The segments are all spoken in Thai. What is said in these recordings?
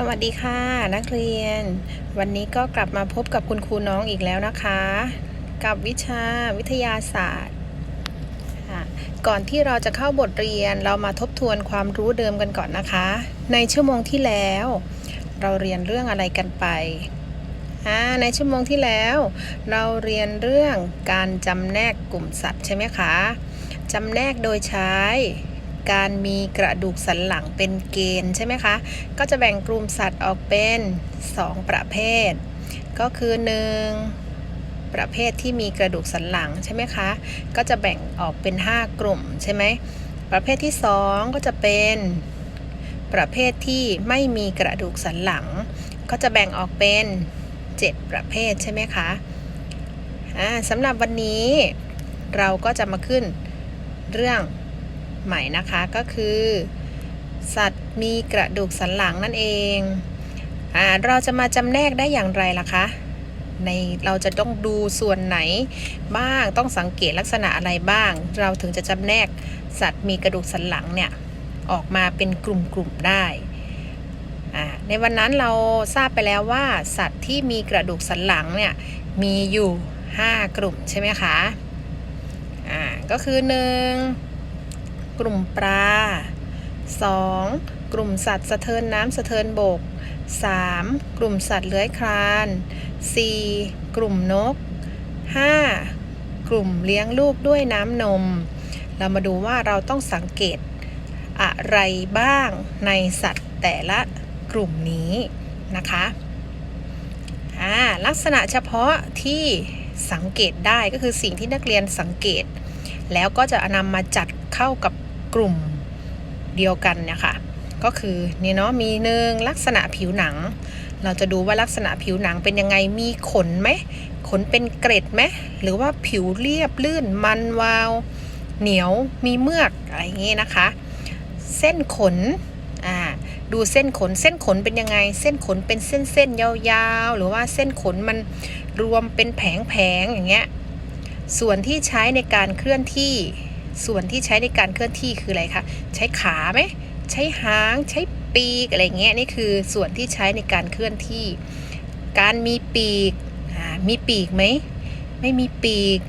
สวัสดีค่ะนักเรียน วันนี้ก็กลับมาพบกับคุณครูน้องอีกแล้วนะคะ กับวิชาวิทยาศาสตร์ ก่อนที่เราจะเข้าบทเรียนเรามาทบทวนความรู้เดิมกันก่อนนะคะ ในชั่วโมงที่แล้ว เราเรียนเรื่องอะไรกันไป ในชั่วโมงที่แล้ว เราเรียนเรื่องการจำแนกกลุ่มสัตว์ใช่ไหมคะจำแนกโดยใช้ การมีกระดูกสันหลังเป็นเกณฑ์ใช่ไหมคะ ก็จะแบ่งกลุ่มสัตว์ออกเป็น 2 ประเภท ก็คือ 1 ประเภทที่มีกระดูกสันหลังใช่ไหมคะ ก็จะแบ่งออกเป็น 5 กลุ่มใช่ไหม ประเภทที่ 2 ก็จะเป็น ประเภทที่ไม่มีกระดูกสันหลัง ก็จะแบ่งออกเป็น 7 ประเภทใช่ไหมคะสำหรับวันนี้เราก็จะมาขึ้นเรื่อง ใหม่นะคะก็คือ สัตว์มีกระดูกสันหลังนั่นเองอ่าเราจะมาจำแนกได้อย่างไรล่ะคะในเราจะต้องดูส่วนไหนบ้างต้องสังเกตลักษณะอะไรบ้าง เราถึงจะจำแนกสัตว์มีกระดูกสันหลังเนี่ยออกมาเป็นกลุ่มๆได้ในวันนั้นเราทราบไปแล้วว่า สัตว์ที่มีกระดูกสันหลังเนี่ยมีอยู่ 5 กลุ่มใช่ไหมคะ อ่า ก็คือหนึ่ง กลุ่มปลา 2. กลุ่มสัตว์สะเทินน้ำสะเทินบก 3. กลุ่มสัตว์เลื้อยคลาน 4. กลุ่มนก 5. กลุ่มเลี้ยงลูกด้วยน้ำนม เรามาดูว่าเราต้องสังเกตอะไรบ้างในสัตว์แต่ละกลุ่มนี้นะคะอ่าลักษณะเฉพาะที่สังเกตได้ก็คือสิ่งที่นักเรียนสังเกต แล้วก็จะนำมาจัดเข้ากับ กลุ่มเดียวกันเนี่ยค่ะ ก็คือนี่เนาะมีหนึ่งลักษณะผิวหนัง เราจะดูว่าลักษณะผิวหนังเป็นยังไงมีขนไหมขนเป็นเกร็ดไหมหรือว่าผิวเรียบลื่นมันวาว เหนียวมีเมือกอะไรอย่างงี้นะคะ เส้นขนอ่าดูเส้นขนเส้นขนเป็นยังไง เส้นขนเป็นเส้นเส้นๆยาวๆ หรือว่าเส้นขนมันรวมเป็นแผงๆอย่างเงี้ยส่วนที่ใช้ในการเคลื่อนที่ ส่วนที่ใช้ในการเคลื่อนที่คืออะไรคะใช้ขาไหมใช้หางใช้ปีกอะไรเงี้ยนี่คือส่วนที่ใช้ในการเคลื่อนที่ การมีปีกมีปีกไหมไม่มีปีก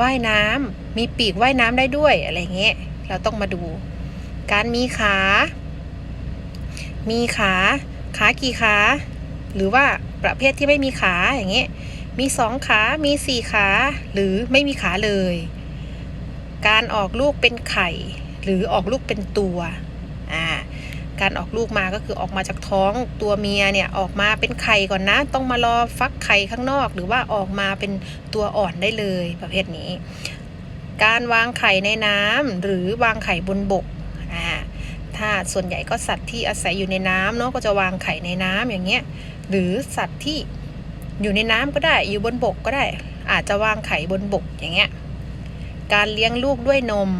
ว่ายน้ำมีปีกว่ายน้ำได้ด้วยอะไรเงี้ยเราต้องมาดู การมีขา มีขา ขากี่ขา หรือว่าประเภทที่ไม่มีขาอย่างเงี้ยมีสองขา มีสี่ขา หรือไม่มีขาเลย การออกลูกเป็นไข่ หรือออกลูกเป็นตัวอ่าการออกลูกมาก็คือออกมาจากท้องตัวเมียเนี่ยออกมาเป็นไข่ก่อนนะ ต้องมารอฟักไข่ข้างนอก หรือว่าออกมาเป็นตัวอ่อนได้เลยประเภทนี้ การวางไข่ในน้ำหรือวางไข่บนบกอ่าถ้าส่วนใหญ่ก็สัตว์ที่อาศัยอยู่ในน้ำเนาะก็จะวางไข่ในน้ำอย่างเงี้ยหรือสัตว์ที่อยู่ในน้ำก็ได้อยู่บนบกก็ได้ อาจจะวางไข่บนบกอย่างเงี้ย การเลี้ยงลูกด้วยนม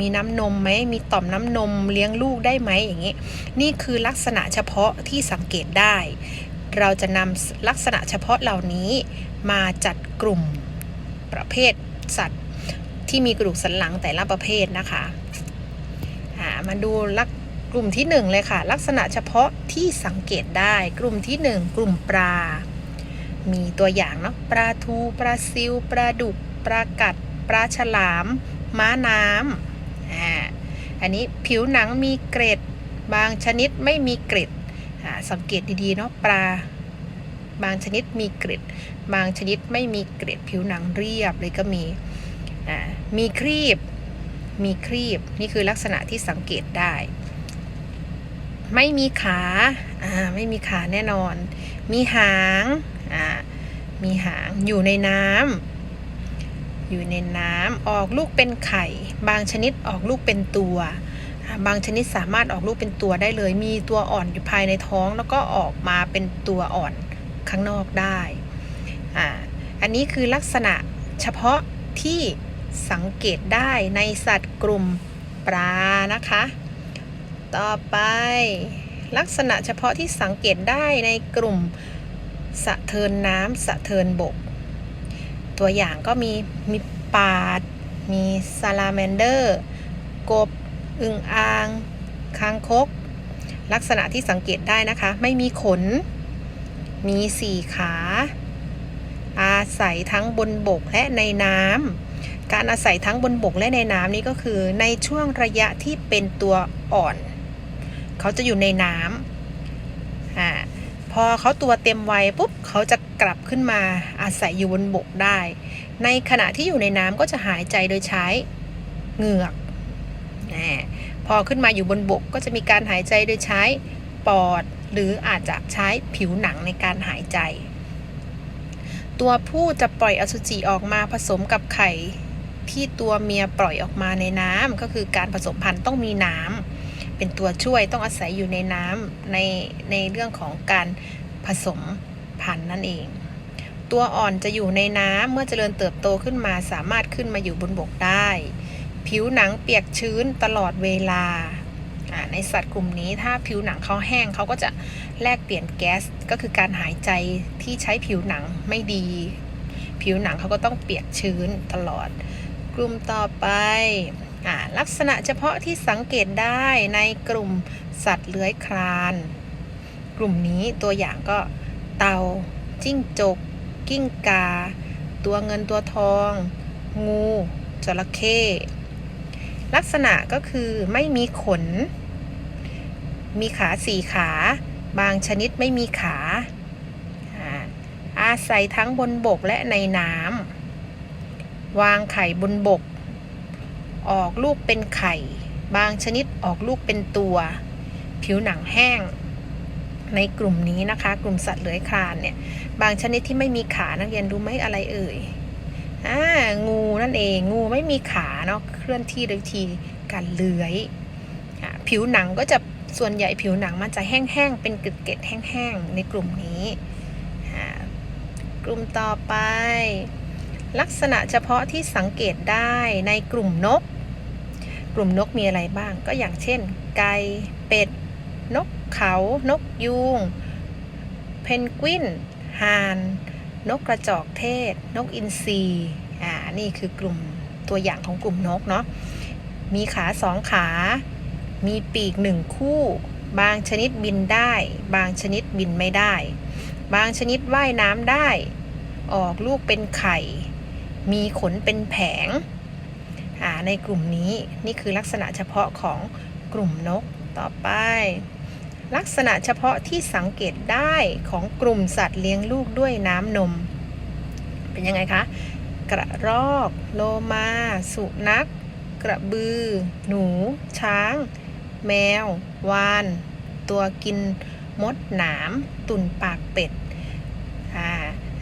มีน้ำนมไหมมีต่อมน้ำนมเลี้ยงลูกได้ไหมอย่างนี้ นี่คือลักษณะเฉพาะที่สังเกตได้ เราจะนำลักษณะเฉพาะเหล่านี้มาจัดกลุ่มประเภทสัตว์ที่มีกระดูกสันหลังแต่ละประเภทนะคะมาดูลักกลุ่มที่หนึ่งเลยค่ะ ลักษณะเฉพาะที่สังเกตได้ กลุ่มที่หนึ่งกลุ่มปลา มีตัวอย่างเนาะปลาทูปลาซิวปลาดุกปลากัด ปลาฉลาม ม้าน้ำอ่าอันนี้ผิวหนังมีเกร็ด บางชนิดไม่มีเกร็ดอ่าสังเกตดีๆเนาะปลา บางชนิดมีเกร็ด บางชนิดไม่มีเกร็ด ผิวหนังเรียบเลยก็มีอ่ามีครีบ มีครีบ นี่คือลักษณะที่สังเกตได้ ไม่มีขาอ่าไม่มีขาแน่นอน มีหางอ่ามีหางอยู่ในน้ำ อยู่ในน้ำออกลูกเป็นไข่ บางชนิดออกลูกเป็นตัว บางชนิดสามารถออกลูกเป็นตัวได้เลย มีตัวอ่อนอยู่ภายในท้อง แล้วก็ออกมาเป็นตัวอ่อนข้างนอกได้อ่าอันนี้คือลักษณะเฉพาะที่สังเกตได้ในสัตว์กลุ่มปลานะคะ ต่อไปลักษณะเฉพาะที่สังเกตได้ในกลุ่มสะเทินน้ำสะเทินบก ตัวอย่างก็มีมีปาด มีซาลาแมนเดอร์ กบ อึ่งอ่าง คางคก ลักษณะที่สังเกตได้นะคะ ไม่มีขน มีสี่ขา อาศัยทั้งบนบกและในน้ำ การอาศัยทั้งบนบกและในน้ำนี่ก็คือในช่วงระยะที่เป็นตัวอ่อน เขาจะอยู่ในน้ำ อเขาตัวเต็มวัยปุ๊บเขาจะกลับขึ้นมาอาศัยอยู่บนบกได้ ในขณะที่อยู่ในน้ำก็จะหายใจโดยใช้เหงือกพอขึ้นมาอยู่บนบกก็จะมีการหายใจโดยใช้ปอด หรืออาจจะใช้ผิวหนังในการหายใจ ตัวผู้จะปล่อยอสุจิออกมาผสมกับไข่ที่ตัวเมียปล่อยออกมาในน้ำก็คือการผสมพันธุ์ต้องมีน้ำ เป็นตัวช่วยต้องอาศัยอยู่ในน้ำในในเรื่องของการผสมพันธุ์นั่นเอง ตัวอ่อนจะอยู่ในน้ำเมื่อเจริญเติบโตขึ้นมาสามารถขึ้นมาอยู่บนบกได้ ผิวหนังเปียกชื้นตลอดเวลา ในสัตว์กลุ่มนี้ถ้าผิวหนังเขาแห้งเขาก็จะแลกเปลี่ยนแก๊สก็คือการหายใจที่ใช้ผิวหนังไม่ดี ผิวหนังเขาก็ต้องเปียกชื้นตลอด กลุ่มต่อไป ลักษณะเฉพาะที่สังเกตได้ในกลุ่มสัตว์เลื้อยคลาน กลุ่มนี้ตัวอย่างก็เต่า จิ้งจก กิ้งกา ตัวเงินตัวทอง งูจระเข้ลักษณะก็คือไม่มีขน มีขาสี่ขา บางชนิดไม่มีขาอ่าอาศัยทั้งบนบกและในน้ำวางไข่บนบก ออกลูกเป็นไข่ บางชนิดออกลูกเป็นตัว ผิวหนังแห้ง ในกลุ่มนี้นะคะ กลุ่มสัตว์เลื้อยคลานเนี่ย บางชนิดที่ไม่มีขานักเรียนรู้ไหมอะไรเอ่ยอ่างูนั่นเองงูไม่มีขาเนาะเคลื่อนที่โดยทีการเลื้อยผิวหนังก็จะส่วนใหญ่ผิวหนังมันจะแห้งๆ เป็นเกล็ดๆแห้งๆ ในกลุ่มนี้ กลุ่มต่อไป ลักษณะเฉพาะที่สังเกตได้ในกลุ่มนก กลุ่มนกมีอะไรบ้าง ก็อย่างเช่น ไก่ เป็ด นกเขา นกยูง เพนกวินห่าน นกกระจอกเทศ นกอินทรีอ่า นี่คือกลุ่มตัวอย่างของกลุ่มนกเนาะ มีขาสองขา มีปีกหนึ่งคู่ บางชนิดบินได้ บางชนิดบินไม่ได้ บางชนิดว่ายน้ำได้ ออกลูกเป็นไข่ มีขนเป็นแผง ในกลุ่มนี้นี่คือลักษณะเฉพาะของกลุ่มนกต่อไป ลักษณะเฉพาะที่สังเกตได้ของกลุ่มสัตว์เลี้ยงลูกด้วยน้ำนม เป็นยังไงคะ กระรอกโลมา สุนัข กระบือ หนู ช้าง แมว วาน ตัวกินมดหนาม ตุ่นปากเป็ดอ่า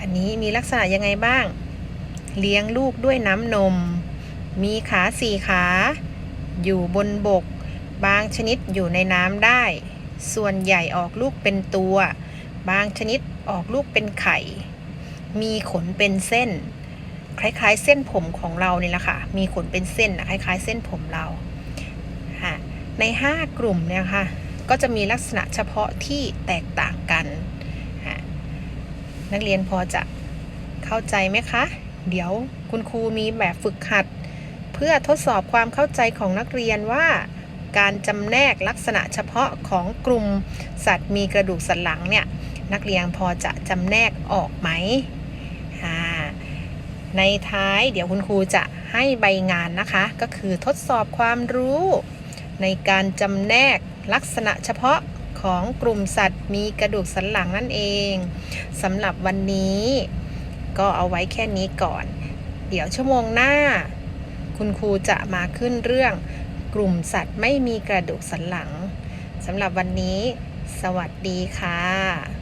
อันนี้มีลักษณะยังไงบ้าง เลี้ยงลูกด้วยน้ำนม มีขาสี่ขา อยู่บนบก บางชนิดอยู่ในน้ำได้ ส่วนใหญ่ออกลูกเป็นตัว บางชนิดออกลูกเป็นไข่ มีขนเป็นเส้น คล้ายๆ เส้นผมของเรานี่แหละค่ะ มีขนเป็นเส้นนะคล้ายๆ เส้นผมเราฮะใน 5 กลุ่มเนี่ยค่ะ ก็จะมีลักษณะเฉพาะที่แตกต่างกัน นักเรียนพอจะเข้าใจไหมคะ เดี๋ยวคุณครูมีแบบฝึกหัด เพื่อทดสอบความเข้าใจของนักเรียนว่า การจำแนกลักษณะเฉพาะของกลุ่มสัตว์มีกระดูกสันหลังเนี่ยนักเรียนพอจะจำแนกออกไหม ในท้ายเดี๋ยวคุณครูจะให้ใบงานนะคะ ก็คือทดสอบความรู้ ในการจำแนกลักษณะเฉพาะของกลุ่มสัตว์มีกระดูกสันหลังนั่นเองสำหรับวันนี้ ก็เอาไว้แค่นี้ก่อน เดี๋ยวชั่วโมงหน้า คุณครูจะมาขึ้นเรื่องกลุ่มสัตว์ไม่มีกระดูกสันหลังสำหรับวันนี้ สวัสดีค่ะ